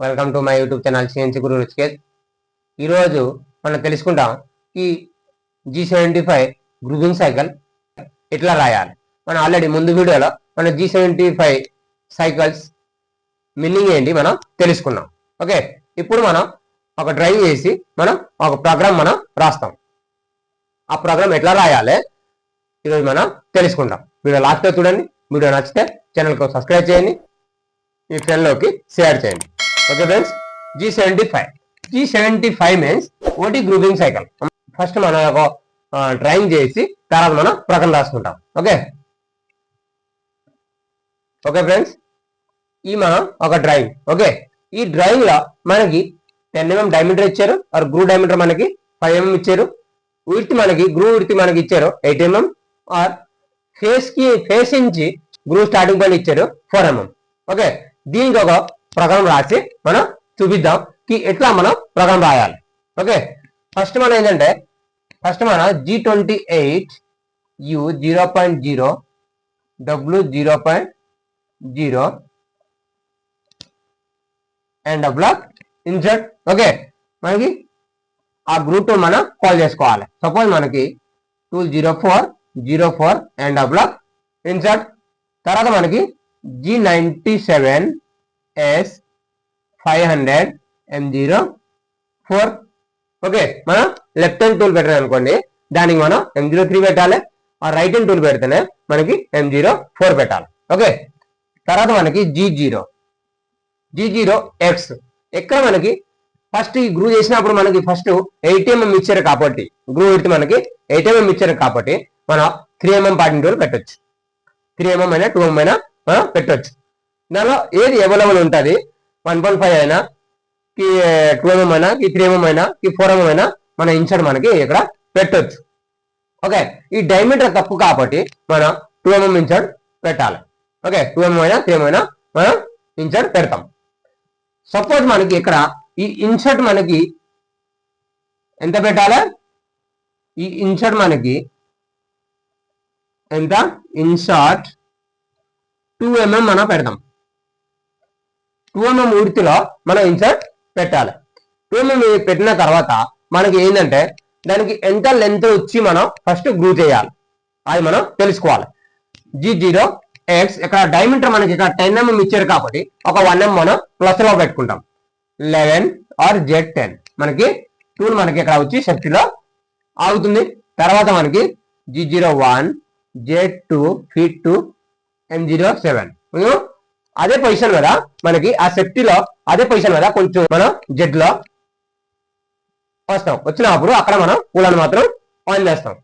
Welcome to my YouTube channel CNC Guru Ruchiket ఈరోజు మనం తెలుసుకుంటాం ఈ G seventy five grouping cycle ఎట్లా రాయాలి. మనం ఆల్రెడీ ముందు వీడియోలో మన G seventy five cycles meaning ఏంటి మనం తెలుసుకున్నాం. ఓకే? ఇప్పుడు మనం ఒక డ్రైవ్ చేసి మనం ఒక ప్రోగ్రామ్ మనం రాస్తాం. ఆ ప్రోగ్రామ్ ఎట్లా రాయాలి? ఈరోజు మనం తెలుసుకుంటాం. వీడియో లాస్ట్ చూడండి. వీడియో నచ్చితే ఛానల్కి సబ్స్క్రైబ్ చేయండి. మీ ఫ్రెండ్లోకి షేర్ చేయండి. Okay friends G seventy five G seventy five means OT grouping cycle first మనం ఒక డ్రాయింగ్ చేసి తర్వాత మనం ప్రకటన రాసుకుంటాం. ఓకే ఓకే ఫ్రెండ్స్ ఈ మనం ఒక డ్రాయింగ్ ఓకే ఈ డ్రాయింగ్లో మనకి టెన్ ఎంఎం డైమీటర్ ఇచ్చారు. ఆర్ గ్రూ డైమీటర్ మనకి ఫైవ్ ఎంఎం mm ఇచ్చారు. విడ్త్ మనకి గ్రూ విడ్త్ మనకి ఇచ్చారు ఎయిట్ ఎంఎం ఆర్ ఫేస్కి ఫేస్ నుంచి గ్రూ స్టార్టింగ్ పాయింట్ ఇచ్చారు ఫోర్ ఎంఎం ఓకే దీనికి ఒక ప్రకారం రాసి మనం చూపిద్దాం. కి ఎట్లా మనం ప్రకారం రాయాలి? ఓకే. ఫస్ట్ మనం ఏంటంటే ఫస్ట్ మన G twenty eight U zero point zero W zero point zero and the block insert okay. మనకి ఆ గ్రూప్ మనం కాల్ చేసుకోవాలి. సపోజ్ మనకి two zero four zero four and the block insert తర్వాత మనకి G ninety seven S five hundred M zero four okay మనం left hand tool పెట్టాలి అనుకోండి దానికి మనం ఎం జీరో త్రీ పెట్టాలి. ఆ రైట్ హ్యాండ్ టూల్ పెడితేనే మనకి ఎం జీరో ఫోర్ పెట్టాలి. ఓకే తర్వాత మనకి G zero G zero X ఎక్కడ మనకి? ఫస్ట్ ఈ గ్రూ చేసినప్పుడు మనకి ఫస్ట్ ఎయిట్ ఎంఎం ఇచ్చారు కాబట్టి గ్రూ విడ్త్ మనకి ఎయిట్ ఎంఎం ఇచ్చారు కాబట్టి మనం త్రీ ఎంఎం పార్టింగ్ టూల్ పెట్టొచ్చు. త్రీ ఎంఎం అయినా టూ ఎంఎం అయినా మనం పెట్టొచ్చు. దానిలో ఏది అవైలబుల్ ఉంటుంది? వన్ పాయింట్ ఫైవ్ అయినా కి టూ ఎంఎం అయినా కి త్రీ ఎంఎం అయినా కి ఫోర్ ఎంఎం అయినా మన ఇన్సర్ట్ మనకి ఇక్కడ పెట్టొచ్చు. ఓకే ఈ డైమీటర్ తప్పు కాబట్టి మనం టూ ఎంఎం ఇన్సర్ట్ పెట్టాలి. ఓకే టూ ఎంఎం అయినా త్రీ ఎంఎం అయినా మనం ఇన్సర్ట్ పెడతాం. సపోజ్ మనకి ఇక్కడ ఈ ఇన్సర్ట్ మనకి ఎంత పెట్టాలి? ఈ ఇన్సర్ట్ మనకి ఎంత? ఇన్సర్ట్ టూ ఎంఎం మనం పెడతాం. టూఎంఎం ఉర్తిలో ఉడితిలో మనం ఇన్సర్ట్ పెట్టాలి. టూఎంఎం పెట్టిన తర్వాత మనకి ఏంటంటే దానికి ఎంత లెంత్ వచ్చి మనం ఫస్ట్ గ్రూ చేయాలి. అది మనం తెలుసుకోవాలి. జీ జీరో ఎక్స్ ఇక్కడ డైమీటర్ మనకి ఇక్కడ టెన్ ఎంఎం mm ఇచ్చారు కాబట్టి ఒక వన్ ఎం mm మనం ప్లస్లో పెట్టుకుంటాం. లెవెన్ ఆర్ జెడ్ టెన్ మనకి టూల్ మనకి ఇక్కడ వచ్చి శక్తిలో ఆగుతుంది. తర్వాత మనకి G zero one Z two feet two M zero seven అదే పొజిషన్ కదా మనకి ఆ శక్తిలో అదే పొజిషన్ కదా కొంచెం మనం జెడ్లో వస్తాం. వచ్చినప్పుడు అక్కడ మనం కూలను మాత్రం ఆన్ చేస్తాం.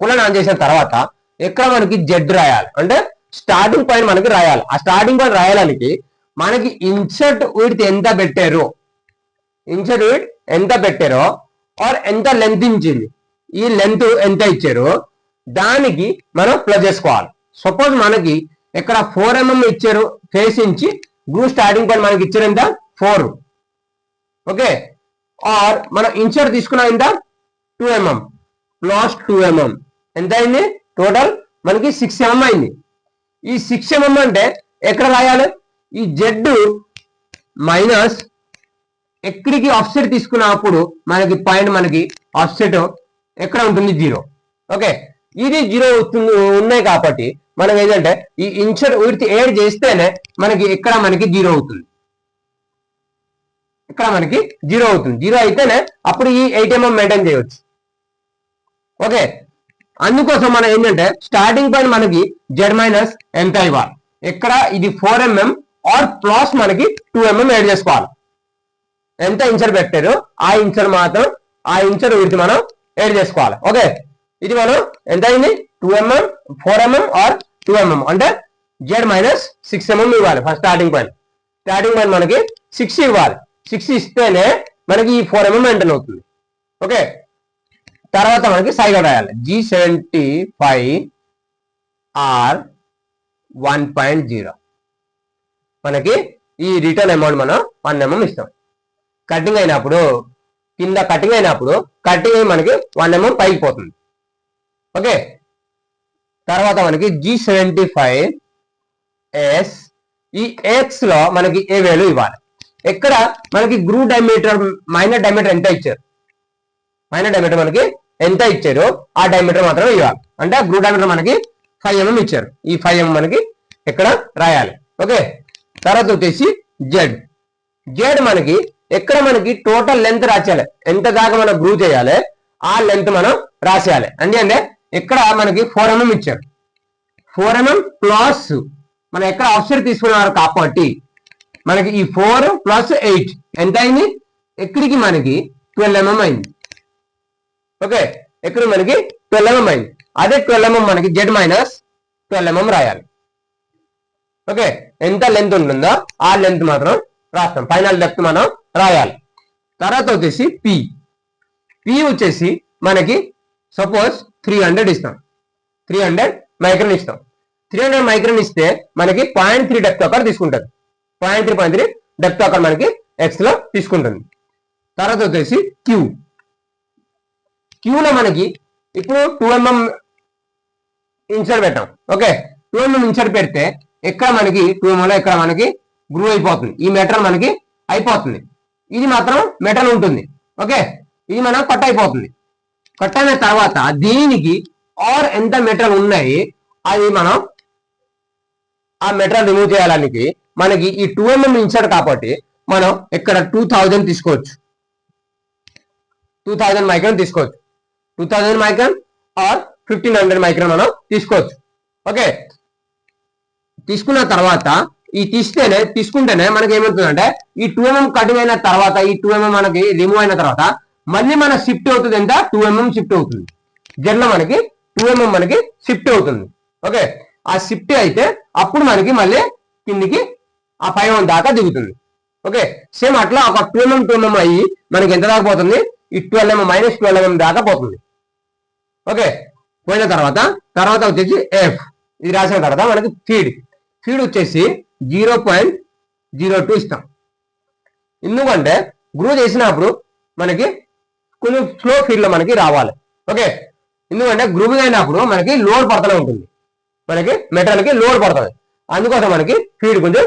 కూలను ఆన్ చేసిన తర్వాత ఎక్కడ మనకి జెడ్ రాయాలి? అంటే స్టార్టింగ్ పాయింట్ మనకి రాయాలి. ఆ స్టార్టింగ్ పాయింట్ రాయడానికి మనకి ఇన్సర్ట్ విడ్త్ ఎంత పెట్టారు? ఇన్సర్ట్ విడ్త్ ఎంత పెట్టారో ఆర్ ఎంత లెంత్ ఇచ్చింది? ఈ లెంత్ ఎంత ఇచ్చారో? దానికి మనం ప్లస్ చేసుకోవాలి. సపోజ్ మనకి ఇక్కడ ఫోర్ ఎంఎం mm ఇచ్చారు. ఫేస్ నుంచి గ్రూ స్టార్టింగ్ పాయింట్ మనకి ఇచ్చిన ఎంత ఫోర్ ఓకే? ఆర్ మనం ఇన్సర్ట్ తీసుకున్నాం ఎంత two mm plus two mm ఎంత అయింది? టోటల్ మనకి సిక్స్ ఎంఎం mm అయింది. ఈ సిక్స్ ఎంఎం mm అంటే ఎక్కడ రాయాలి? ఈ జెడ్ మైనస్ ఎక్కడికి ఆఫ్సెట్ తీసుకున్నప్పుడు మనకి పాయింట్ మనకి ఆఫ్సెట్ ఎక్కడ ఉంటుంది? Zero okay? ఇది జీరో ఉన్నాయి కాబట్టి మనం ఏంటంటే ఈ ఇన్సర్ట్ వీటికి ఏడ్ చేస్తేనే మనకి ఇక్కడ మనకి జీరో అవుతుంది. ఇక్కడ మనకి జీరో అవుతుంది. జీరో అయితేనే అప్పుడు ఈ ఎయిట్ ఎంఎం మెయింటైన్ చేయవచ్చు. ఓకే? అందుకోసం మనం ఏంటంటే స్టార్టింగ్ పాయింట్ మనకి జెడ్ మైనస్ ఎంత ఇవ్వాలి ఇక్కడ ఇది ఫోర్ ఎంఎం ఆర్ ప్లస్ మనకి టూ ఎంఎం యాడ్ చేసుకోవాలి. ఎంత ఇన్సర్ పెట్టారు? ఆ ఇన్సర్ మాత్రం ఆ ఇన్సర్ వీటికి మనం యాడ్ చేసుకోవాలి. ఓకే? ఇది మనం ఎంత అయింది? Two mm four mm are two mm అంటే జెడ్ మైనస్ సిక్స్ ఎంఎం ఇవ్వాలి first starting point starting point మనకి సిక్స్ ఇవ్వాలి. సిక్స్ ఇస్తేనే మనకి ఈ ఫోర్ ఎంఎం మెయింటైన్ అవుతుంది. ఓకే తర్వాత మనకి సైకిల్ రాయాలి. G seventy five R one point zero మనకి ఈ రిటర్న్ అమౌంట్ మనం వన్ ఎంఎం ఇస్తాం. కటింగ్ అయినప్పుడు కింద కటింగ్ అయినప్పుడు కటింగ్ మనకి వన్ ఎంఎం పైకి పోతుంది. ఓకే తర్వాత మనకి జీ సెవెంటీ ఫైవ్ ఎస్ ఈ ఎక్స్లో మనకి ఏ వేలు ఇవ్వాలి? ఎక్కడ? మనకి గ్రూ డైమీటర్ మైనర్ డైమీటర్ ఎంత ఇచ్చారు? మైనర్ డైమీటర్ మనకి ఎంత ఇచ్చారో? ఆ డైమీటర్ మాత్రమే ఇవ్వాలి. అంటే గ్రూ డైమీటర్ మనకి ఫైవ్ ఎంఎం mm ఇచ్చారు. ఈ ఫైవ్ ఎంఎం mm మనకి ఎక్కడ రాయాలి? ఓకే తర్వాత వచ్చేసి జెడ్ జెడ్ మనకి ఎక్కడ మనకి టోటల్ లెంత్ రాసేయాలి? ఎంత దాకా మనం గ్రూ చేయాలి? ఆ లెంత్ మనం రాసేయాలి. అంటే అంటే ఇక్కడ మనకి ఫోర్ ఎంఎం mm ఇచ్చారు. ఫోర్ ఎంఎం ప్లస్ మనం ఎక్కడ ఆఫ్సర్ తీసుకున్నారు కాబట్టి మనకి ఈ ఫోర్ ప్లస్ ఎయిట్ ఎంత అయింది ఎక్కడికి మనకి ట్వెల్వ్ ఎంఎం mm అయింది. ఓకే? ఎక్కడ మనకి ట్వెల్వ్ ఎంఎం mm అయింది. అదే ట్వెల్వ్ ఎంఎం మనకి జెడ్ మైనస్ ట్వెల్వ్ ఎంఎం రాయాలి. ఓకే? ఎంత లెంత్ ఉంటుందో ఆ లెంత్ మాత్రం రాస్తాం. ఫైనల్ డెప్త్ మనం రాయాలి. తర్వాత వచ్చేసి పి పి వచ్చేసి మనకి సపోజ్ త్రీ హండ్రెడ్ ఇస్తాం. త్రీ హండ్రెడ్ మైక్రోన్ ఇస్తాం. త్రీ హండ్రెడ్ మైక్రోన్ ఇస్తే మనకి పాయింట్ త్రీ డెప్త్ ఆకర్ తీసుకుంటుంది. Point three point three depth ochre మనకి ఎక్స్లో తీసుకుంటుంది. తర్వాత వచ్చేసి క్యూ క్యూలో మనకి ఇప్పుడు టూ ఎంఎం ఇన్సర్ట్ పెట్టాం. ఓకే? టూ ఎంఎం ఇన్సర్ట్ పెడితే ఎక్కడ మనకి టూ ఎంఎంలో ఇక్కడ మనకి గ్రూ అయిపోతుంది. ఈ మెటల్ మనకి అయిపోతుంది. ఇది మాత్రం మెటల్ ఉంటుంది. ఓకే? ఇది మనం కట్ అయిపోతుంది. కట్ అయిన తర్వాత. దీనికి ఆర్ ఎంత మెటీరియల్ ఉన్నాయి అది మనం ఆ మెటీరియల్ రిమూవ్ చేయడానికి మనకి ఈ టూ ఎంఎం ఇన్సర్ట్ కాబట్టి మనం ఇక్కడ టూ థౌజండ్ తీసుకోవచ్చు. టూ థౌజండ్ మైక్రోన్ తీసుకోవచ్చు. Two thousand micron R fifteen hundred micron మనం తీసుకోవచ్చు. ఓకే తీసుకున్న తర్వాత ఈ తీస్తేనే తీసుకుంటేనే మనకి ఏమవుతుందంటే ఈ టూ ఎంఎం కటింగ్ అయిన తర్వాత ఈ టూ ఎంఎం మనకి రిమూవ్ అయిన తర్వాత మళ్ళీ మన షిఫ్ట్ అవుతుంది ఎంత? టూ ఎంఎం షిఫ్ట్ అవుతుంది. జెడ్లో మనకి టూ ఎంఎం మనకి షిఫ్ట్ అవుతుంది. ఓకే? ఆ షిఫ్ట్ అయితే అప్పుడు మనకి మళ్ళీ కిందికి ఆ ఫైవ్ ఎంఎం దాకా దిగుతుంది. ఓకే? సేమ్ అట్లా ఒక టూ ఎంఎం టూ ఎంఎం అయ్యి మనకి ఎంత దాకా పోతుంది? ఈ twelve mm minus twelve mm దాకా పోతుంది. ఓకే? పోయిన తర్వాత తర్వాత వచ్చేసి ఎఫ్ ఇది రాసిన తర్వాత మనకి ఫీడ్ ఫీడ్ వచ్చేసి జీరో పాయింట్ జీరో టూ ఇస్తాం. ఎందుకంటే గ్రో చేసినప్పుడు మనకి కొన్ని స్లో ఫీల్డ్లో మనకి రావాలి. ఓకే ఎందుకంటే గ్రూవింగ్ అయినప్పుడు మనకి లోడ్ పడుతూనే ఉంటుంది. మనకి మెటల్కి లోడ్ పడుతుంది. అందుకోసం మనకి ఫీడ్ కొంచెం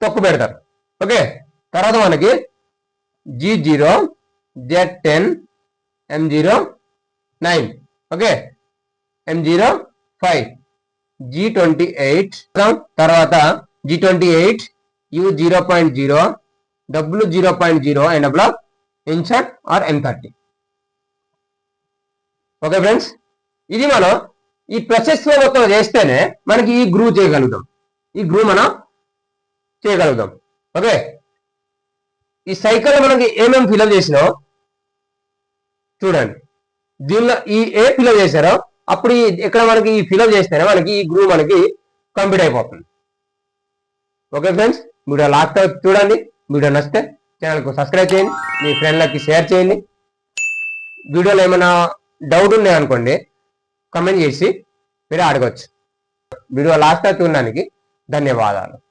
తక్కువ పెడతారు. ఓకే తర్వాత మనకి G zero Z ten M zero nine okay M zero five G twenty eight తర్వాత G twenty eight U zero point zero W zero point zero and block insert R N thirty okay friends? ఇది మనం ఈ ప్రాసెస్లో మొత్తం చేస్తేనే మనకి ఈ గ్రూ చేయగలుగుతాం. ఈ గ్రూ మనం చేయగలుగుతాం. ఓకే? ఈ సైకిల్ మనకి ఏమేమి ఫిలప్ చేసినాం? చూడండి. దీనిలో ఈ ఏ ఫిలప్ చేశారో అప్పుడు ఇక్కడ మనకి ఈ ఫిలప్ చేస్తేనే మనకి ఈ గ్రూ మనకి కంప్లీట్ అయిపోతుంది. Okay friends? వీడియో లాస్ట్ చూడండి. వీడియో నచ్చితే ఛానల్కు సబ్స్క్రైబ్ చేయండి. మీ ఫ్రెండ్లకి షేర్ చేయండి. వీడియోలో ఏమైనా డౌట్ ఉన్నాయి అనుకోండి కమెంట్ చేసి మీరు అడగచ్చు. వీడియో లాస్ట్ చూడడానికి ధన్యవాదాలు.